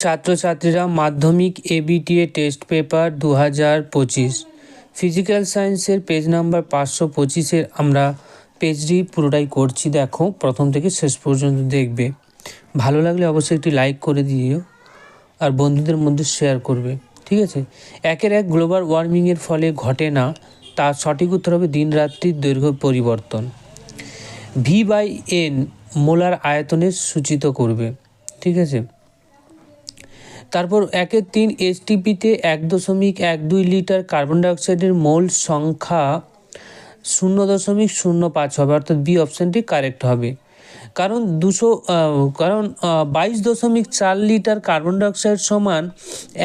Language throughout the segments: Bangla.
ছাত্রছাত্রীরা মাধ্যমিক এবিটিএ টেস্ট পেপার দু হাজার পঁচিশ। ফিজিক্যাল সায়েন্সের পেজ নাম্বার পাঁচশো পঁচিশের আমরা পেজটি পুরোটাই করছি। দেখো, প্রথম থেকে শেষ পর্যন্ত দেখবে। ভালো লাগলে অবশ্যই একটি লাইক করে দিও আর বন্ধুদের মধ্যে শেয়ার করবে। ঠিক আছে? একের এক গ্লোবাল ওয়ার্মিংয়ের ফলে ঘটে না, তার সঠিক উত্তর হবে দিন রাত্রির দৈর্ঘ্য পরিবর্তন। ভি বাই এন মোলার আয়তনের সূচিত করবে। ঠিক আছে? তারপর একের তিন এসটিপিতে এক দশমিক এক দুই লিটার কার্বন ডাইঅক্সাইডের মোল সংখ্যা শূন্য দশমিক শূন্য পাঁচ হবে, অর্থাৎ বি অপশানটি কারেক্ট হবে। কারণ দুশো কারণ বাইশ দশমিক চার লিটার কার্বন ডাইঅক্সাইড সমান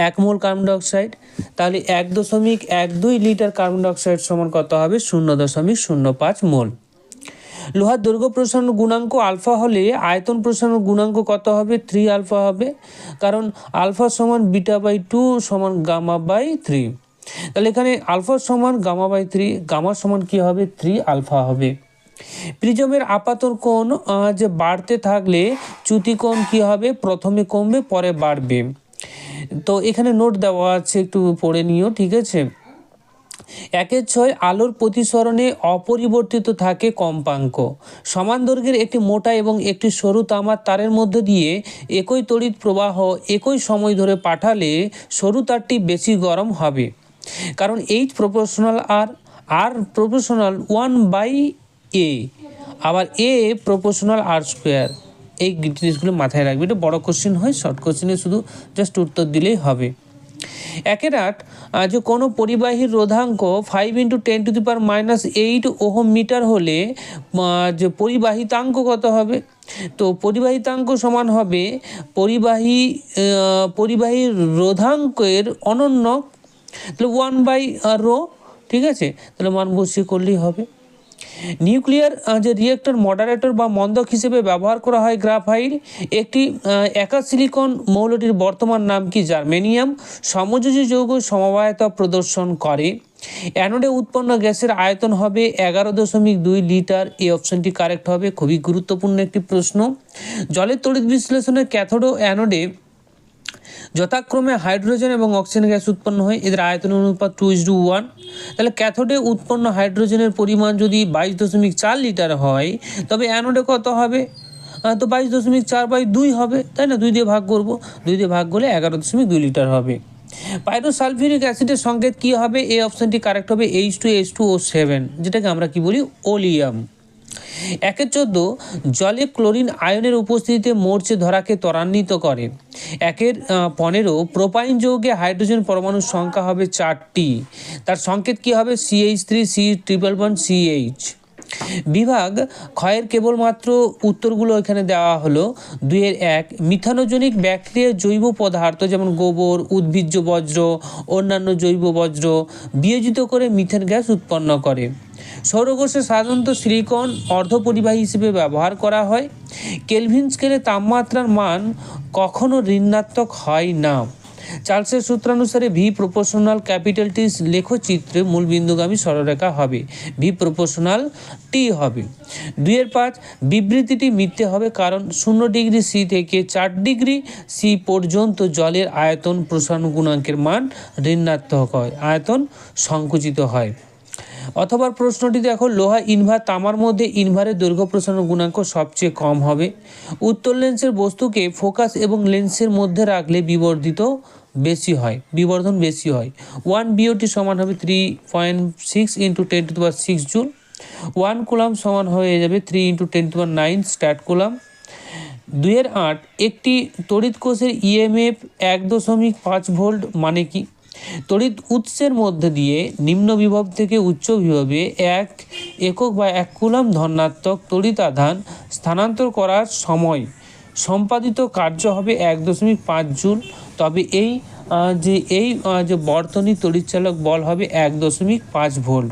এক মোল কার্বন ডাইঅক্সাইড, তাহলে এক দশমিক এক দুই লিটার কার্বন ডাইঅক্সাইড সমান কত হবে? শূন্য দশমিক শূন্য পাঁচ মোল। লোহার দৈর্ঘ্য প্রসারণ গুণাঙ্ক আলফা হলে আয়তন প্রসারণ গুণাঙ্ক কত হবে? থ্রি আলফা হবে। কারণ আলফা সমান বিটা বাই টু সমান গামা বাই থ্রি তাহলে এখানে আলফা সমান গামা বাই থ্রি গামা সমান কি হবে? থ্রি আলফা হবে। প্রিজমের আপাতর কোণ যে বাড়তে থাকলে চ্যুতি কোণ কি হবে? প্রথমে কমবে, পরে বাড়বে। তো এখানে নোট দেওয়া আছে, একটু পড়ে নিও, ঠিক আছে? একের ছয় আলোর প্রতিসরণে অপরিবর্তিত থাকে কম্পাঙ্ক। সমান দৈর্ঘ্যের একটি মোটা এবং একটি সরু তামার তারের মধ্য দিয়ে একই তড়িৎ প্রবাহ একই সময় ধরে পাঠালে সরু তারটি বেশি গরম হবে। কারণ H proportional R R proportional one by A আবার এ প্রপোর্শনাল আর স্কোয়ার এই জিনিসগুলো মাথায় রাখবে। এটা বড় কোশ্চেন হয় শর্ট কোশ্চেনে শুধু জাস্ট উত্তর দিলেই হবে। একের আট যে কোনো পরিবাহীর রোধাঙ্ক five into ten to the power minus eight ohm metre হলে যে পরিবাহিতাঙ্ক কত হবে। তো পরিবাহিতাঙ্ক সমান হবে পরিবাহী পরিবাহী রোধাঙ্কের অনন্য, তাহলে ওয়ান বাই রো ঠিক আছে? তাহলে মান বসিয়ে করলেই হবে। নিউক্লিয়ার যে রিয়েক্টর মডারেটর বা মন্দক হিসেবে ব্যবহার করা হয় গ্রাফাইট একটি একা সিলিকন মৌলটির বর্তমান নাম কি জার্মেনিয়াম সমযোজী যৌগ সমবায়তা প্রদর্শন করে। অ্যানোডে উৎপন্ন গ্যাসের আয়তন হবে এগারো দশমিক দুই লিটার। এই অপশনটি কারেক্ট হবে। খুবই গুরুত্বপূর্ণ একটি প্রশ্ন। জলের তড়িৎ বিশ্লেষণের ক্যাথোড অ্যানোডে যথাক্রমে হাইড্রোজেন এবং অক্সিজেন গ্যাস উৎপন্ন হয়। এদের আয়তন অনুপাত টু ইস টু ওয়ান তাহলে ক্যাথোডে উৎপন্ন হাইড্রোজেনের পরিমাণ যদি বাইশ দশমিক চার লিটার হয়, তবে অ্যানোডে কত হবে? তো বাইশ দশমিক চার বাই দুই হবে, তাই না? দুই দিয়ে ভাগ করব। দুই দিয়ে ভাগ করলে এগারো দশমিক দুই লিটার হবে। পাইরোসালফিউরিক অ্যাসিডের সংকেত কী হবে? এই অপশানটি কারেক্ট হবে H two H two O seven যেটাকে আমরা কি বলি? ওলিয়াম। একের চোদ্দ, জলে ক্লোরিন আয়নের উপস্থিতিতে মরচে ধরাকে ত্বরান্বিত করে। একের পনেরো, প্রোপাইন যৌগে হাইড্রোজেন পরমাণুর সংখ্যা হবে চারটি। তার সংকেত কি হবে? CH three C triple one CH বিভাগ ক্ষয়ের কেবলমাত্র উত্তরগুলো এখানে দেওয়া হলো। দুইয়ের এক, মিথানোজনিক ব্যাকটেরিয়ার জৈব পদার্থ যেমন গোবর, উদ্ভিজ্জ বজ্র অন্যান্য জৈব বজ্র বিয়োজিত করে মিথেন গ্যাস উৎপন্ন করে। সৌরকোষে সাধারণত সিলিকন অর্ধপরিবাহী হিসেবে ব্যবহার করা হয়। কেলভিন স্কেলে তাপমাত্রার মান কখনো ঋণাত্মক হয় না। চার্লসের সূত্রানুসারে ভি প্রপোর্শনাল ক্যাপিটাল টি লেখচিত্রে মূল বিন্দুগামী সরলরেখা হবে। ভি প্রপোর্শনাল টি হবে। দুইয়ের পাঁচ, বিবৃতিটি মিথ্যে হবে কারণ শূন্য ডিগ্রি সি থেকে চার ডিগ্রি সি পর্যন্ত জলের আয়তন প্রসারণ গুণাঙ্কের মান ঋণাত্মক হয়, আয়তন সংকুচিত হয়। অথবা প্রশ্নটি দেখো, লোহা ইনভার তামার মধ্যে ইনভারের দৈর্ঘ্য প্রসারণ গুণাঙ্ক সবচেয়ে কম হবে। উত্তর লেন্সের বস্তুকে ফোকাস এবং লেন্সের মধ্যে রাখলে বিবর্ধিত বেশি হয়, বিবর্ধন বেশি হয়। ওয়ান বিওটি সমান হবে three point six into ten to power six June one coulomb সমান হয়ে যাবে three into ten to power nine stat coulomb. দুইয়ের আট, একটি তড়িৎ কোষের ইএমএফ এক দশমিক পাঁচ ভোল্ট মানে কি? তড়িৎ উৎসের মধ্যে দিয়ে নিম্ন বিভব থেকে উচ্চ বিভবে এক একক বা এক কুলাম ধনাত্মক তড়িৎ আধান স্থানান্তর করার সময় সম্পাদিত কার্য হবে এক দশমিক পাঁচ জুল। তবে এই যে এই যে বর্তনী তড়িৎচালক বল হবে এক দশমিক পাঁচ ভোল্ট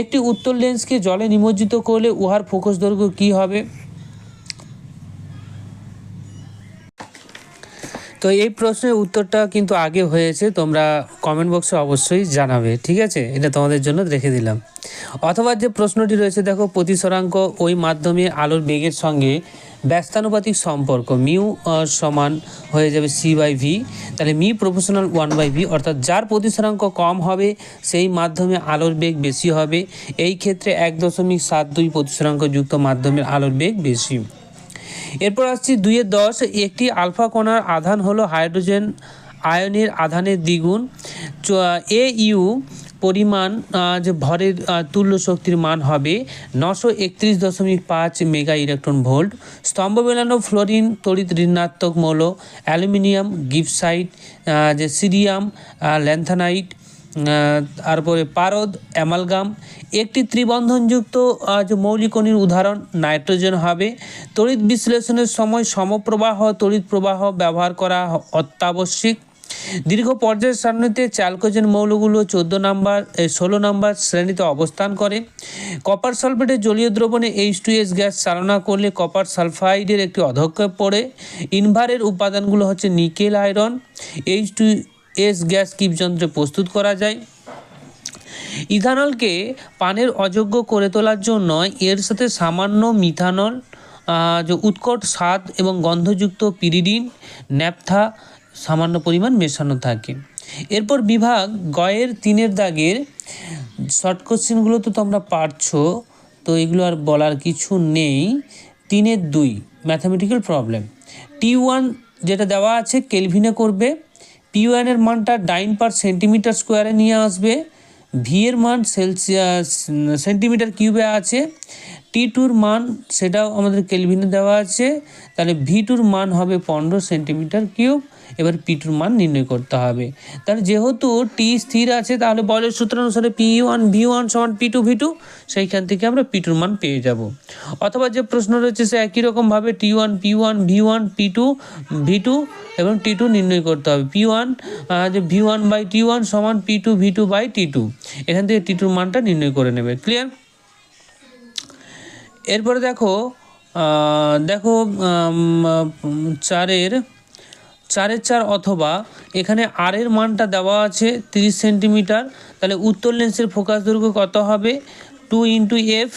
একটি উত্তর লেন্সকে জলে নিমজ্জিত করলে উহার ফোকাস দৈর্ঘ্য কী হবে? তো এই প্রশ্নের উত্তরটা কিন্তু আগে হয়েছে, তোমরা কমেন্ট বক্সে অবশ্যই জানাবে, ঠিক আছে? এটা তোমাদের জন্য রেখে দিলাম। অথবা যে প্রশ্নটি রয়েছে, দেখো প্রতিসরাঙ্ক ওই মাধ্যমে আলোর বেগের সঙ্গে ব্যস্তানুপাতিক সম্পর্ক, মিউ সমান হয়ে যাবে সি বাই ভি তাহলে mu proportional one by V অর্থাৎ যার প্রতিসরাঙ্ক কম হবে, সেই মাধ্যমে আলোর বেগ বেশি হবে। এই ক্ষেত্রে এক দশমিক সাত দুই প্রতিসরাঙ্ক যুক্ত মাধ্যমের আলোর বেগ বেশি। এরপর আসছি দুইয়ের দশ। একটি আলফা কণার আধান হলো হাইড্রোজেন আয়নের আধানের দ্বিগুণ। এ ইউ পরিমাণ যে ভরের তুল্য শক্তির মান হবে নশো একত্রিশ দশমিক পাঁচ মেগা ইলেকট্রন ভোল্ট। স্তম্ভ মেলানো ফ্লোরিন তড়িৎ ঋণাত্মক মৌল অ্যালুমিনিয়াম গিপসাইট আহ, যে সিরিয়াম ল্যান্থানাইট তারপরে পারদ অ্যামালগাম। একটি ত্রিবন্ধনযুক্ত আহ, যে মৌলিক অণুর উদাহরণ নাইট্রোজেন হবে। তড়িৎ বিশ্লেষণের সময় সমপ্রবাহ তড়িৎ প্রবাহ ব্যবহার করা অত্যাবশ্যিক। দীর্ঘ পর্যায় সারণীতে চ্যালকোজেন মৌলগুলো চোদ্দ নাম্বার ষোলো নাম্বার শ্রেণীতে অবস্থান করে। কপার সালফেটের জলীয় দ্রবণে এইচ টু এস গ্যাস চালনা করলে কপার সালফাইডের একটি অধক্ষেপ পড়ে। ইনভারের উপাদানগুলো হচ্ছে nickel iron. H two S gas Kipp যন্ত্রে প্রস্তুত করা যায়। ইথানলকে পানের অযোগ্য করে তোলার জন্য এর সাথে সামান্য মিথানল যে উৎকট স্বাদ এবং গন্ধযুক্ত পিরিডিন, ন্যাপথা সামান্য পরিমাণ মেশানো থাকে। এরপর বিভাগ গয়ের তিনের দাগের শর্ট কোশ্চেনগুলো তো তোমরা পারছ, তো এগুলো আর বলার কিছু নেই। তিনের দুই, ম্যাথামেটিক্যাল প্রবলেম। টি ওয়ান যেটা দেওয়া আছে, কেলভিনে করবে। পি ওয়ানের মানটা ডাইন পার সেন্টিমিটার স্কোয়ারে নিয়ে আসবে। ভি এর মান সেলসিয়াস সেন্টিমিটার কিউবে আছে। টি টুর মান সেটাও আমাদের কেলভিনে দেওয়া আছে। তাহলে ভি টুর মান হবে পনেরো সেন্টিমিটার কিউব এবার পি টুর মান নির্ণয় করতে হবে। তাহলে যেহেতু টি স্থির আছে, তাহলে বলের সূত্র অনুসারে পি ওয়ান ভি ওয়ান সমান পি টু ভি টু সেইখান থেকে আমরা পি টুর মান পেয়ে যাব। অথবা যে প্রশ্ন রয়েছে, সে একই রকমভাবে T one P one V one P two V two এবং টি টু নির্ণয় করতে হবে। পি ওয়ান যে V one by T one সমান P two V two by T two এখান থেকে টি টুর মানটা নির্ণয় করে নেবে। ক্লিয়ার এরপরে দেখো দেখো চারের চারের চার অথবা এখানে আর এর মানটা দেওয়া আছে তিরিশ সেন্টিমিটার, তাহলে উত্তর লেন্সের ফোকাস দৈর্ঘ্য কত হবে? টু ইন্টু এফ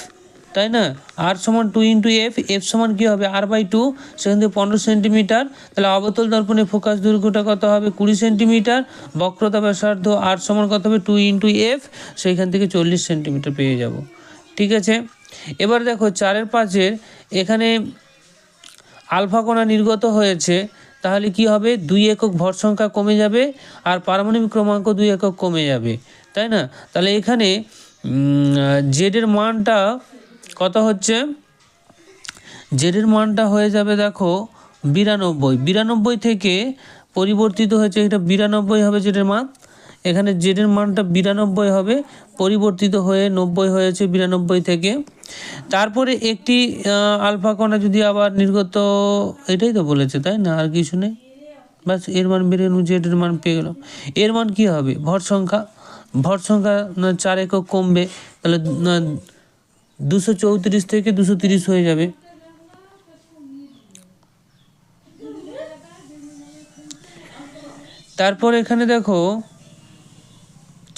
তাই না? আর সমান টু ইন্টু এফ এফ সমান কী হবে? আর বাই টু সেখান থেকে পনেরো সেন্টিমিটার, তাহলে অবতল দর্পণে ফোকাস দৈর্ঘ্যটা কত হবে? কুড়ি সেন্টিমিটার, বক্রতা ব্যাসার্ধ আর সমান কত হবে? টু ইন্টু এফ সেইখান থেকে চল্লিশ সেন্টিমিটার পেয়ে যাব। ঠিক আছে? এবার দেখো, চারের পাঁচের এখানে আলফা কণা নির্গত হয়েছে তাহলে কি হবে? দুই একক ভর সংখ্যা কমে যাবে আর পারমাণবিক ক্রমাঙ্ক দুই একক কমে যাবে, তাই না? তাহলে এখানে জেডের মানটা কত হচ্ছে? জেডের মানটা হয়ে যাবে দেখো বিরানব্বই। বিরানব্বই থেকে পরিবর্তিত হয়েছে, এটা বিরানব্বই হবে জেডের মান। এখানে জেডের মানটা বিরানব্বই হবে, পরিবর্তিত হয়ে নব্বই হয়েছে বিরানব্বই থেকে। তারপরে একটি আলফা কণা যদি আবার নির্গত, এটাই তো বলেছে, তাই না? আর কিছু নেই? ব্যাস, এর মান বেড়ে জেডের মান পেয়ে গেলাম। এর মান কি হবে? ভর সংখ্যা। ভর সংখ্যা চার একক কমবে, তাহলে দুশো চৌত্রিশ থেকে দুশো তিরিশ হয়ে যাবে। তারপর এখানে দেখো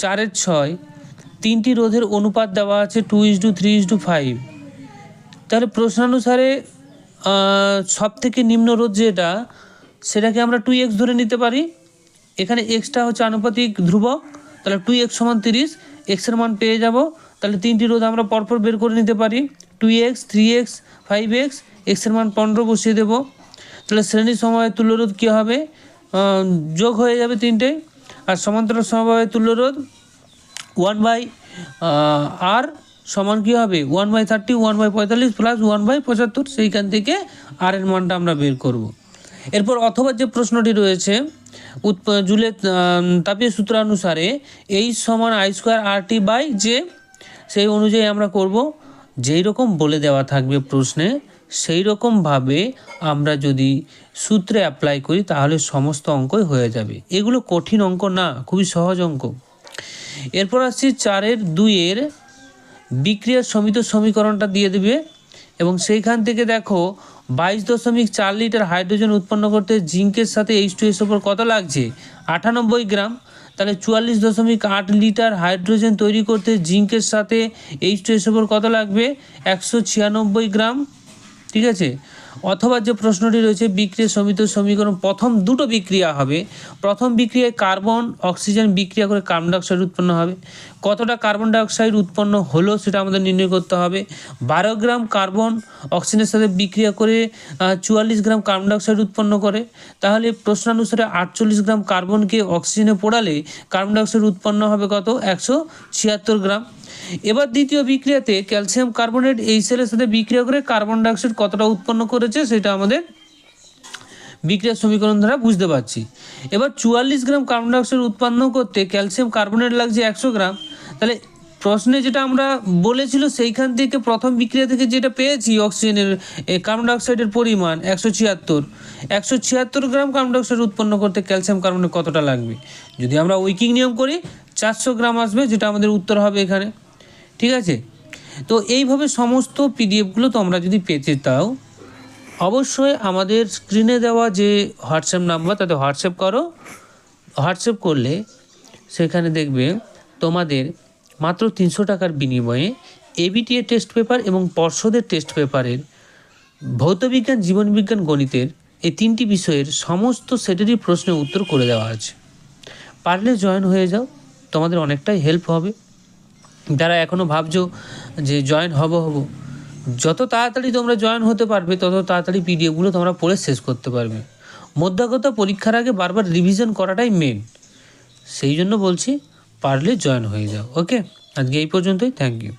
চারের ছয়। তিনটি রোধের অনুপাত দেওয়া আছে two is to three is to five তাহলে প্রশ্নানুসারে সব থেকে নিম্ন রোধ যেটা, সেটাকে আমরা টু এক্স ধরে নিতে পারি। এখানে এক্সটা হচ্ছে আনুপাতিক ধ্রুবক, তাহলে টু এক্স সমান তিরিশ এক্সের মান পেয়ে যাব। তাহলে তিনটি রোধ আমরা পরপর বের করে নিতে পারি। Two X three X five X এক্সের মান পনেরো বসিয়ে দেবো। তাহলে শ্রেণির সময় তুল্যরোধ কী হবে? যোগ হয়ে যাবে তিনটে। আর সমান্তরাল সমবায় তুল্যরোধ ওয়ান বাই আর সমান কী হবে? One by thirty one by পঁয়তাল্লিশ প্লাস ওয়ান বাই পঁচাত্তর সেইখান থেকে আর এর মানটা আমরা বের করব। এরপর অথবা যে প্রশ্নটি রয়েছে উৎপ- আম, তাপীয় সূত্রানুসারে এই সমান I square R T by যে সেই অনুযায়ী আমরা করব যেই রকম বলে দেওয়া থাকবে প্রশ্নে সেই রকমভাবে আমরা যদি সূত্রে অ্যাপ্লাই করি, তাহলে সমস্ত অঙ্কই হয়ে যাবে। এগুলো কঠিন অঙ্ক না, খুবই সহজ অঙ্ক। এরপর আসছি চারের দুইয়ের বিক্রিয়ার সমিত সমীকরণটা দিয়ে দেবে এবং সেইখান থেকে দেখো বাইশ দশমিক চার লিটার হাইড্রোজেন উৎপন্ন করতে জিঙ্কের সাথে এইচ টু এস ওপর কত লাগছে? আটানব্বই গ্রাম। তাহলে চুয়াল্লিশ দশমিক আট লিটার হাইড্রোজেন তৈরি করতে জিঙ্কের সাথে এইচ টু এস ওপর কত লাগবে? একশো ছিয়ানব্বই গ্রাম। ঠিক আছে? অথবা যে প্রশ্নটি রয়েছে, বিক্রিয়া সমিত সমীকরণ প্রথম দুটো বিক্রিয়া হবে। প্রথম বিক্রিয়ায় কার্বন, অক্সিজেন বিক্রিয়া করে কার্বন ডাইঅক্সাইড উৎপন্ন হবে। কতটা কার্বন ডাইঅক্সাইড উৎপন্ন হলো সেটা আমাদের নির্ণয় করতে হবে। বারো গ্রাম কার্বন অক্সিজেনের সাথে বিক্রিয়া করে চুয়াল্লিশ গ্রাম কার্বন ডাইঅক্সাইড উৎপন্ন করে। তাহলে প্রশ্নানুসারে আটচল্লিশ গ্রাম কার্বনকে অক্সিজেনে পোড়ালে কার্বন ডাইঅক্সাইড উৎপন্ন হবে কত? একশো ছিয়াত্তর গ্রাম। এবার দ্বিতীয় বিক্রিয়াতে ক্যালসিয়াম কার্বনেট এই সেলের সাথে বিক্রিয়া করে কার্বন ডাইঅক্সাইড কতটা উৎপন্ন করেছে, সেটা আমাদের বিক্রিয়ার সমীকরণ দ্বারা বুঝতে পারছি। এবার চুয়াল্লিশ গ্রাম কার্বন ডাইঅক্সাইড উৎপন্ন করতে ক্যালসিয়াম কার্বনেট লাগছে একশো গ্রাম। তাহলে প্রশ্নে যেটা আমরা বলেছিল, সেইখান থেকে প্রথম বিক্রিয়া থেকে যেটা পেয়েছি অক্সিজেনের কার্বন ডাইঅক্সাইডের পরিমাণ একশো ছিয়াত্তর। একশো ছিয়াত্তর গ্রাম কার্বন ডাইঅক্সাইড উৎপন্ন করতে ক্যালসিয়াম কার্বনেট কতটা লাগবে? যদি আমরা উইকিং নিয়ম করি, চারশো গ্রাম আসবে, যেটা আমাদের উত্তর হবে এখানে। ঠিক আছে? তো এইভাবে সমস্ত পিডিএফগুলো তোমরা যদি পেতে চাও অবশ্যই আমাদের স্ক্রিনে দেওয়া যে হোয়াটসঅ্যাপ নাম্বার তাতে হোয়াটসঅ্যাপ করো। হোয়াটসঅ্যাপ করলে সেখানে দেখবে তোমাদের মাত্র তিনশো টাকার বিনিময়ে এবিটিএ টেস্ট পেপার এবং পর্ষদের টেস্ট পেপারের ভৌতবিজ্ঞান জীবনবিজ্ঞান গণিতের এই তিনটি বিষয়ের সমস্ত সেটেরই প্রশ্নের উত্তর করে দেওয়া আছে। পারলে জয়েন হয়ে যাও, তোমাদের অনেকটাই হেল্প হবে। যারা এখনও ভাবছ যে জয়েন হব হব যত তাড়াতাড়ি তোমরা জয়েন হতে পারবে, তত তাড়াতাড়ি পিডিএফগুলো তোমরা পড়ে শেষ করতে পারবে। মধ্যাগত পরীক্ষার আগে বারবার রিভিশন করাটাই মেন সেই জন্য বলছি, পারলে জয়েন হয়ে যাও ওকে আজকে এই পর্যন্তই থ্যাংক ইউ